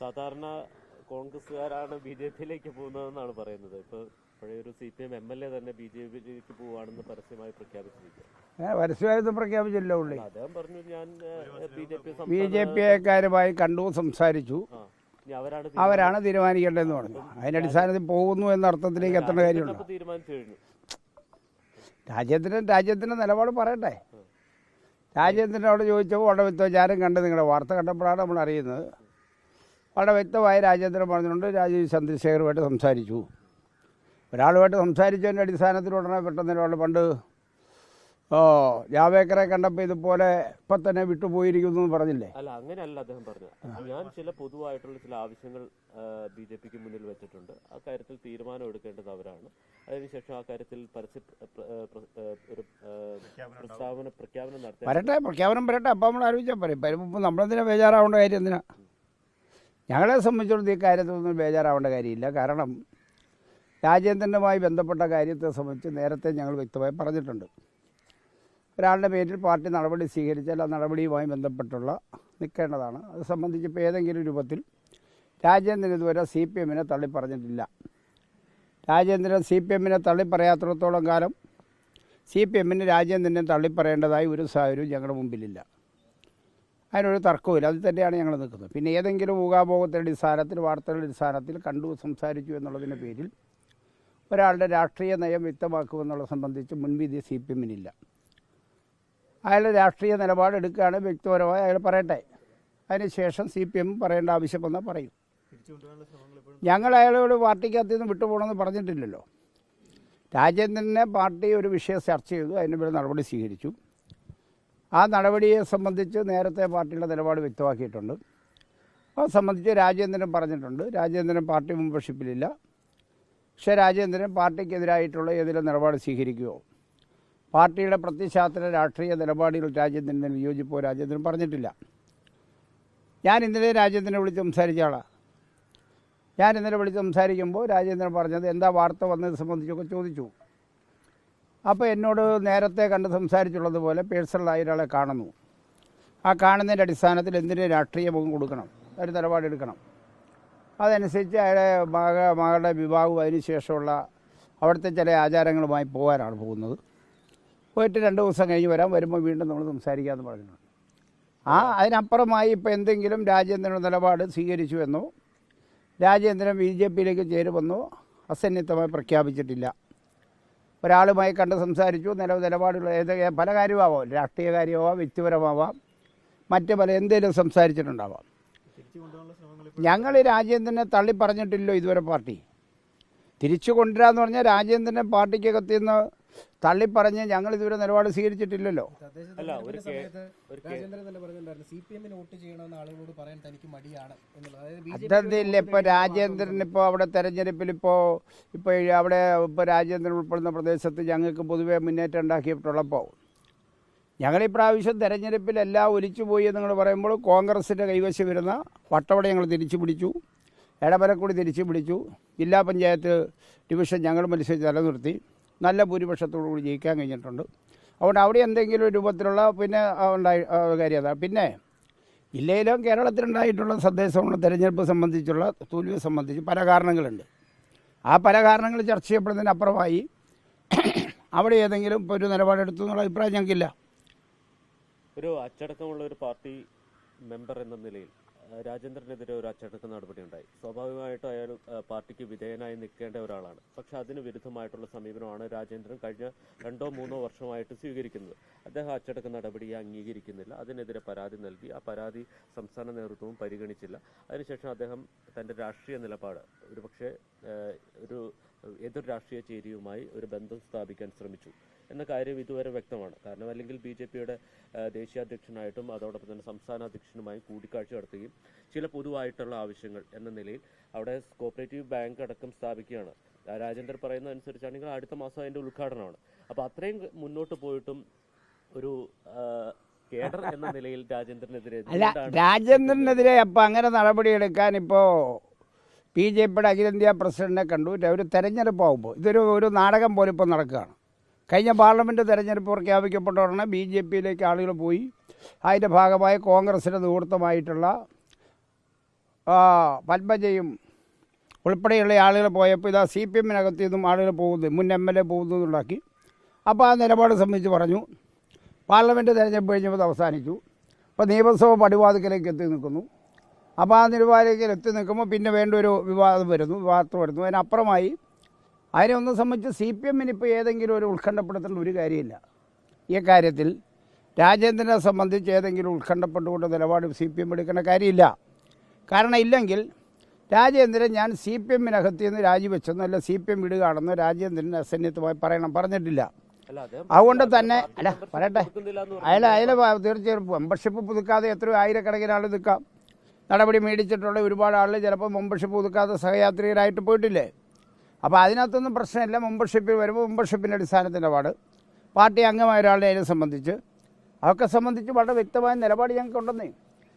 സാധാരണ കോൺഗ്രസ്സുകാരാണ് B J പിയിലേക്ക് പോകുന്നതെന്നാണ് പറയുന്നത്. ഇപ്പൊ പഴയൊരു C P M M L A തന്നെ ബി ജെ പിയിലേക്ക് പോവുകയാണെന്ന് പരസ്യമായി പ്രഖ്യാപിച്ചിരിക്കുക. പരസ്യമായിട്ടും പരസ്യമായൊന്നും പ്രഖ്യാപിച്ചില്ല ഉള്ളി അദ്ദേഹം പറഞ്ഞു ഞാൻ B J P B J P കാരുമായി കണ്ടു സംസാരിച്ചു. അവരാണ് അവരാണ് തീരുമാനിക്കേണ്ടതെന്ന് പറഞ്ഞു. അതിന്റെ അടിസ്ഥാനത്തിൽ പോകുന്നു എന്ന അർത്ഥത്തിലേക്ക് എത്തേണ്ട കാര്യമുണ്ട്. കഴിഞ്ഞു. രാജ്യത്തിന് രാജ്യത്തിന്റെ നിലപാട് പറയട്ടെ. രാജ്യത്തിനോട് ചോദിച്ചപ്പോൾ വ്യക്തമായി ഞാനും കണ്ട് നിങ്ങളുടെ വാർത്ത കണ്ടപ്പോഴാണ് നമ്മൾ അറിയുന്നത്. വളരെ വ്യക്തമായി രാജേന്ദ്രൻ പറഞ്ഞിട്ടുണ്ട് രാജീവ് ചന്ദ്രശേഖറുമായിട്ട് സംസാരിച്ചു. ഒരാളുമായിട്ട് സംസാരിച്ചതിന്റെ അടിസ്ഥാനത്തിൽ ഉടനെ പെട്ടെന്ന് ഒരാൾ പണ്ട് ഓ ജാവേക്കറെ കണ്ടപ്പോൾ ഇതുപോലെ ഇപ്പം തന്നെ വിട്ടുപോയിരിക്കുന്നു എന്ന് പറഞ്ഞില്ലേ? അല്ല അങ്ങനെയല്ല അദ്ദേഹം പറഞ്ഞു ഞാൻ ചില പൊതുവായിട്ടുള്ള ചില ആവശ്യങ്ങൾ ബി ജെ പിക്ക് മുന്നിൽ വെച്ചിട്ടുണ്ട്. ആ കാര്യത്തിൽ തീരുമാനം എടുക്കേണ്ടത് അവരാണ്. അതിനുശേഷം ആ കാര്യത്തിൽ പരസ്യ ഒരു പ്രസ്താവന പ്രഖ്യാപനം നടത്തി. വരട്ടെ പ്രഖ്യാപനം വരട്ടെ. അപ്പം നമ്മൾ ആലോചിച്ചാൽ പറയും നമ്മളെന്തിനാ ബേജാറാവേണ്ട കാര്യം എന്തിനാ? ഞങ്ങളെ സംബന്ധിച്ചിടത്തോളം ഈ കാര്യത്തിലൊന്നും ബേജാറാവേണ്ട കാര്യമില്ല. കാരണം രാജേന്ദ്രനുമായി ബന്ധപ്പെട്ട കാര്യത്തെ സംബന്ധിച്ച് നേരത്തെ ഞങ്ങൾ വ്യക്തമായി പറഞ്ഞിട്ടുണ്ട്. ഒരാളുടെ പേരിൽ പാർട്ടി നടപടി സ്വീകരിച്ചാൽ ആ നടപടിയുമായി ബന്ധപ്പെട്ടുള്ള നിൽക്കേണ്ടതാണ്. അത് സംബന്ധിച്ച് ഇപ്പോൾ ഏതെങ്കിലും രൂപത്തിൽ രാജേന്ദ്രൻ ഇതുവരെ സി പി എമ്മിനെ തള്ളിപ്പറഞ്ഞിട്ടില്ല രാജേന്ദ്രൻ സി പി എമ്മിനെ തള്ളി പറയാത്തിടത്തോളം കാലം സി പി എമ്മിന് രാജേന്ദ്രനെ തള്ളിപ്പറയേണ്ടതായി ഒരു സാഹചര്യവും ഞങ്ങളുടെ മുമ്പിലില്ല. അതിനൊരു തർക്കവുമില്ല അതിൽ തന്നെയാണ് ഞങ്ങൾ നിൽക്കുന്നത്. പിന്നെ ഏതെങ്കിലും ഊഹാഭോഗത്തിന്റെ അടിസ്ഥാനത്തിൽ വാർത്തകളുടെ അടിസ്ഥാനത്തിൽ കണ്ടു സംസാരിച്ചു എന്നുള്ളതിന്റെ പേരിൽ ഒരാളുടെ രാഷ്ട്രീയ നയം വ്യക്തമാക്കുമെന്നുള്ളത് സംബന്ധിച്ച് മുൻവിധി സി പി എമ്മിനില്ല. അയാളുടെ രാഷ്ട്രീയ നിലപാട് വ്യക്തിപരമായി അയാൾ പറയട്ടെ. അതിനുശേഷം സി പി എം പറയേണ്ട ആവശ്യം വന്നാൽ പറയും. ഞങ്ങൾ അയാളോട് പാർട്ടിക്കകത്ത് നിന്ന് വിട്ടുപോകണമെന്ന് പറഞ്ഞിട്ടില്ലല്ലോ. രാജേന്ദ്രനെ പാർട്ടി ഒരു വിഷയം ചർച്ച ചെയ്തു. അതിന് നടപടി സ്വീകരിച്ചു. ആ നടപടിയെ സംബന്ധിച്ച് നേരത്തെ പാർട്ടിയുടെ നിലപാട് വ്യക്തമാക്കിയിട്ടുണ്ട്. അത് സംബന്ധിച്ച് രാജേന്ദ്രൻ പറഞ്ഞിട്ടുണ്ട്. രാജേന്ദ്രൻ പാർട്ടി മെമ്പർഷിപ്പിലില്ല പക്ഷേ രാജേന്ദ്രൻ പാർട്ടിക്കെതിരായിട്ടുള്ള ഏതെങ്കിലും നിലപാട് സ്വീകരിക്കുകയോ പാർട്ടിയുടെ പ്രത്യശാസ്ത്ര രാഷ്ട്രീയ നിലപാടുകൾ രാജേന്ദ്രൻ വിയോജിപ്പോ രാജേന്ദ്രൻ പറഞ്ഞിട്ടില്ല. ഞാൻ ഇന്നലെ രാജേന്ദ്രനെ വിളിച്ച് സംസാരിച്ച ആളാണ് ഞാൻ ഇന്നലെ വിളിച്ച് സംസാരിക്കുമ്പോൾ രാജേന്ദ്രൻ പറഞ്ഞത് എന്താ വാർത്ത വന്നത് സംബന്ധിച്ചൊക്കെ ചോദിച്ചു. അപ്പോൾ എന്നോട് നേരത്തെ കണ്ട് സംസാരിച്ചുള്ളതുപോലെ പേഴ്സണലായി ഒരാളെ കാണുന്നു. ആ കാണുന്നതിന്റെ അടിസ്ഥാനത്തിൽ എന്തിന് രാഷ്ട്രീയ മുഖം കൊടുക്കണം? ഒരു നിലപാടെടുക്കണം അതനുസരിച്ച് അയാളെ മക മകളുടെ വിവാഹവും അതിനുശേഷമുള്ള അവിടുത്തെ ചില ആചാരങ്ങളുമായി പോകാനാണ് പോകുന്നത്. പോയിട്ട് രണ്ട് ദിവസം കഴിഞ്ഞ് വരാം. വരുമ്പോൾ വീണ്ടും നമ്മൾ സംസാരിക്കാമെന്ന് പറഞ്ഞിട്ടുണ്ട്. ആ അതിനപ്പുറമായി ഇപ്പോൾ എന്തെങ്കിലും രാജ്യാന്തര നിലപാട് സ്വീകരിച്ചു എന്നോ രാജേന്ദ്രൻ ബി ജെ പിയിലേക്ക് ചേരുമെന്നോ അസന്നിഗ്ധമായി പ്രഖ്യാപിച്ചിട്ടില്ല. ഒരാളുമായി കണ്ട് സംസാരിച്ചു. നില നിലപാടുകൾ ഏത് പല കാര്യമാവാം. രാഷ്ട്രീയ കാര്യമാവാം വ്യക്തിപരമാവാം. മറ്റ് പല എന്തെങ്കിലും സംസാരിച്ചിട്ടുണ്ടാവാം. ഞങ്ങൾ രാജേന്ദ്രനെ തള്ളി പറഞ്ഞിട്ടില്ലോ ഇതുവരെ പാർട്ടി. തിരിച്ചു കൊണ്ടുവരാന്ന് പറഞ്ഞാൽ രാജേന്ദ്രനെ പാർട്ടിക്കകത്ത് നിന്ന് തള്ളിപ്പറഞ്ഞ് ഞങ്ങൾ ഇതുവരെ നിലപാട് സ്വീകരിച്ചിട്ടില്ലല്ലോ. അല്ല, ഒരു അതെന്തില്ല ഇപ്പോൾ രാജേന്ദ്രൻ ഇപ്പോൾ അവിടെ തെരഞ്ഞെടുപ്പിൽ ഇപ്പോൾ ഇപ്പോൾ അവിടെ ഇപ്പോൾ രാജേന്ദ്രൻ ഉൾപ്പെടുന്ന പ്രദേശത്ത് ഞങ്ങൾക്ക് പൊതുവെ മുന്നേറ്റം ഉണ്ടാക്കിയിട്ടുള്ളപ്പോൾ ഞങ്ങൾ ഈ പ്രാവശ്യം തെരഞ്ഞെടുപ്പിൽ എല്ലാം ഒലിച്ചുപോയി എന്ന് നിങ്ങൾ പറയുമ്പോൾ കോൺഗ്രസിന്റെ കൈവശം വരുന്ന വട്ടവട ഞങ്ങൾ തിരിച്ചു പിടിച്ചു എടമലക്കുടി തിരിച്ചു പിടിച്ചു ജില്ലാ പഞ്ചായത്ത് ഡിവിഷൻ ഞങ്ങൾ മത്സരിച്ച് നിലനിർത്തി. നല്ല ഭൂരിപക്ഷത്തോടു കൂടി ജയിക്കാൻ കഴിഞ്ഞിട്ടുണ്ട്. അതുകൊണ്ട് അവിടെ എന്തെങ്കിലും രൂപത്തിലുള്ള പിന്നെ ഉണ്ടായി കാര്യതാണ് പിന്നെ ജില്ലയിലും കേരളത്തിലുണ്ടായിട്ടുള്ള സന്ദേശങ്ങളുടെ തെരഞ്ഞെടുപ്പ് സംബന്ധിച്ചുള്ള തോൽവി സംബന്ധിച്ച് പല കാരണങ്ങളുണ്ട്. ആ പല കാരണങ്ങൾ ചർച്ച ചെയ്യപ്പെടുന്നതിനപ്പുറമായി അവിടെ ഏതെങ്കിലും ഇപ്പോൾ ഒരു നിലപാടെടുത്തു എന്നുള്ള അഭിപ്രായം ഞങ്ങൾക്കില്ല. ഒരു അച്ചടക്കമുള്ള ഒരു പാർട്ടി മെമ്പർ എന്ന നിലയിൽ രാജേന്ദ്രനെതിരെ ഒരു അച്ചടക്ക നടപടി ഉണ്ടായി സ്വാഭാവികമായിട്ടും അയാൾ പാർട്ടിക്ക് വിധേയനായി നിൽക്കേണ്ട ഒരാളാണ്. പക്ഷെ അതിന് വിരുദ്ധമായിട്ടുള്ള സമീപനമാണ് രാജേന്ദ്രൻ കഴിഞ്ഞ രണ്ടോ മൂന്നോ വർഷമായിട്ട് സ്വീകരിക്കുന്നത്. അദ്ദേഹം അച്ചടക്ക നടപടിയെ അംഗീകരിക്കുന്നില്ല. അതിനെതിരെ പരാതി നൽകി. ആ പരാതി സംസ്ഥാന നേതൃത്വവും പരിഗണിച്ചില്ല. അതിനുശേഷം അദ്ദേഹം തന്റെ രാഷ്ട്രീയ നിലപാട് ഒരുപക്ഷെ ഒരു എതിർ രാഷ്ട്രീയ ചേരിയുമായി ഒരു ബന്ധം സ്ഥാപിക്കാൻ ശ്രമിച്ചു. എന്ന കാര്യം ഇതുവരെ വ്യക്തമാണ്. കാരണം അല്ലെങ്കിൽ ബി ജെ പിയുടെ ദേശീയ അധ്യക്ഷനായിട്ടും അതോടൊപ്പം തന്നെ സംസ്ഥാന അധ്യക്ഷനുമായി കൂടിക്കാഴ്ച നടത്തുകയും ചില പൊതുവായിട്ടുള്ള ആവശ്യങ്ങൾ എന്ന നിലയിൽ അവിടെ കോപ്പറേറ്റീവ് ബാങ്ക് അടക്കം സ്ഥാപിക്കുകയാണ്. രാജേന്ദ്രൻ പറയുന്ന അനുസരിച്ചാണെങ്കിൽ അടുത്ത മാസം അതിന്റെ ഉദ്ഘാടനമാണ്. അപ്പോൾ അത്രയും മുന്നോട്ട് പോയിട്ടും ഒരു കേഡർ എന്ന നിലയിൽ രാജേന്ദ്രനെതിരെ രാജേന്ദ്രനെതിരെ അപ്പൊ അങ്ങനെ നടപടിയെടുക്കാൻ ഇപ്പോൾ ബി ജെ പിയുടെ അഖിലേന്ത്യാ പ്രസിഡന്റിനെ കണ്ടു. ഒരു തെരഞ്ഞെടുപ്പ് ആകുമ്പോൾ ഇതൊരു ഒരു നാടകം പോലെ ഇപ്പോൾ നടക്കുകയാണ്. കഴിഞ്ഞ പാർലമെന്റ് തെരഞ്ഞെടുപ്പ് പ്രഖ്യാപിക്കപ്പെട്ട ഉടനെ ബി ജെ പിയിലേക്ക് ആളുകൾ പോയി. അതിന്റെ ഭാഗമായി കോൺഗ്രസിന്റെ നേതൃത്വമായിട്ടുള്ള ആ, പത്മജയും ഉൾപ്പെടെയുള്ള ആളുകൾ പോയപ്പോൾ ഇതാ സി പി എമ്മിനകത്ത് നിന്നും ആളുകൾ പോകുന്നു മുൻ എം എൽ എ പോകുന്നു എന്നുണ്ടാക്കി അപ്പോൾ ആ നിലപാട് സംബന്ധിച്ച് പറഞ്ഞു. പാർലമെന്റ് തെരഞ്ഞെടുപ്പ് കഴിഞ്ഞപ്പോൾ അവസാനിച്ചു. അപ്പോൾ നിയമസഭ പടിവാതിക്കലേക്ക് എത്തി നിൽക്കുന്നു. അപ്പോൾ ആ നിലവാരത്തിൽ എത്തി നിൽക്കുമ്പോൾ പിന്നെ വേണ്ട ഒരു വിവാദം വരുന്നു വിവാദം വരുന്നു. അതിനപ്പുറമായി അതിനെ ഒന്ന് സംബന്ധിച്ച് സി പി എമ്മിന് ഇപ്പോൾ ഏതെങ്കിലും ഒരു ഉത്കണ്ഠപ്പെടുത്തേണ്ട ഒരു കാര്യമില്ല. ഈ കാര്യത്തിൽ രാജേന്ദ്രനെ സംബന്ധിച്ച് ഏതെങ്കിലും ഉത്കണ്ഠപ്പെട്ടുകൊണ്ട് നിലപാട് സി പി എം എടുക്കേണ്ട കാര്യമില്ല. കാരണം ഇല്ലെങ്കിൽ രാജേന്ദ്രൻ ഞാൻ സി പി എമ്മിനകത്ത് നിന്ന് രാജിവെച്ചെന്നോ അല്ല സി പി എം ഇടുകയാണെന്നോ രാജേന്ദ്രൻ അസന്നിഗ്ധമായി പറയണം പറഞ്ഞിട്ടില്ല. അതുകൊണ്ട് തന്നെ അല്ല പറയട്ടെ. അയല അയല അയാൾ അയാൾ തീർച്ചയായും മെമ്പർഷിപ്പ് പുതുക്കാതെ എത്രയോ ആയിരക്കണക്കിനാൾ നിൽക്കാം. നടപടി മേടിച്ചിട്ടുള്ള ഒരുപാട് ആളുകൾ ചിലപ്പോൾ മെമ്പർഷിപ്പ് ഒതുക്കാത്ത സഹയാത്രികരായിട്ട് പോയിട്ടില്ലേ? അപ്പോൾ അതിനകത്തൊന്നും പ്രശ്നമില്ല. മെമ്പർഷിപ്പിൽ വരുമ്പോൾ മെമ്പർഷിപ്പിന്റെ അടിസ്ഥാനത്തിന്റെ പാട്. പാർട്ടി അംഗമായ ഒരാളുടെ അതിനെ സംബന്ധിച്ച്. അതൊക്കെ സംബന്ധിച്ച് വളരെ വ്യക്തമായ നിലപാട് ഞങ്ങൾക്കുണ്ടെന്നേ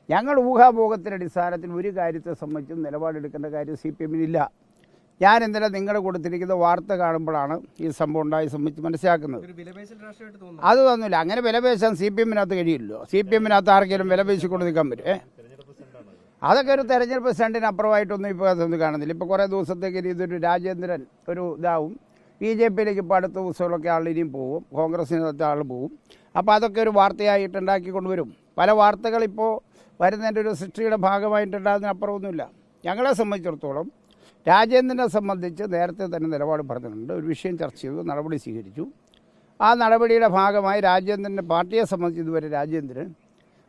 ഞങ്ങൾ ഊഹാഭോഗത്തിന്റെ അടിസ്ഥാനത്തിൽ ഒരു കാര്യത്തെ സംബന്ധിച്ചും നിലപാടെടുക്കേണ്ട കാര്യം സി പി എമ്മിനില്ല ഞാൻ ഇന്നലെ നിങ്ങൾ കൊടുത്തിരിക്കുന്ന വാർത്ത കാണുമ്പോഴാണ് ഈ സംഭവം ഉണ്ടായി സംബന്ധിച്ച് മനസ്സിലാക്കുന്നത്. അത് തന്നില്ല അങ്ങനെ വിലപേശാൻ സി പി എമ്മിനകത്ത് കഴിയില്ലല്ലോ. സി പി എമ്മിനകത്ത് ആർക്കെങ്കിലും വില പേശിക്കൊണ്ട് നിൽക്കാൻ പറ്റും അതൊക്കെ ഒരു തെരഞ്ഞെടുപ്പ് സ്റ്റണ്ടിന് അപ്പുറമായിട്ടൊന്നും ഇപ്പോൾ അതൊന്നും കാണുന്നില്ല. ഇപ്പോൾ കുറേ ദിവസത്തേക്ക് ഇതൊരു രാജേന്ദ്രൻ ഒരു ഇതാവും. ബി ജെ പിയിലേക്ക് ഇപ്പോൾ അടുത്ത ദിവസങ്ങളൊക്കെ ആൾ ഇനിയും പോവും. കോൺഗ്രസിനകത്തെ ആൾ പോവും. അപ്പോൾ അതൊക്കെ ഒരു വാർത്തയായിട്ട് ഉണ്ടാക്കി കൊണ്ടുവരും. പല വാർത്തകൾ ഇപ്പോൾ വരുന്നതിന്റെ ഒരു സൃഷ്ടിയുടെ ഭാഗമായിട്ടുണ്ടാകുന്നതിനപ്പുറമൊന്നുമില്ല ഞങ്ങളെ സംബന്ധിച്ചിടത്തോളം രാജേന്ദ്രനെ സംബന്ധിച്ച് നേരത്തെ തന്നെ നിലപാട് പറഞ്ഞിട്ടുണ്ട്. ഒരു വിഷയം ചർച്ച ചെയ്തു നടപടി സ്വീകരിച്ചു. ആ നടപടിയുടെ ഭാഗമായി രാജേന്ദ്രന്റെ പാർട്ടിയെ സംബന്ധിച്ച് ഇതുവരെ രാജേന്ദ്രൻ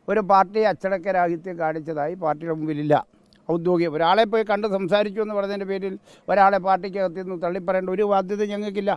ഒരു പാർട്ടി അച്ചടക്ക രാഹിത്യം കാണിച്ചതായി പാർട്ടിയുടെ മുമ്പിലില്ല. ഔദ്യോഗിക ഒരാളെ പോയി കണ്ട് സംസാരിച്ചു എന്ന് പറഞ്ഞതിന്റെ പേരിൽ ഒരാളെ പാർട്ടിക്കകത്ത് നിന്ന് തള്ളിപ്പറയേണ്ട ഒരു ബാധ്യത ഞങ്ങൾക്കില്ല.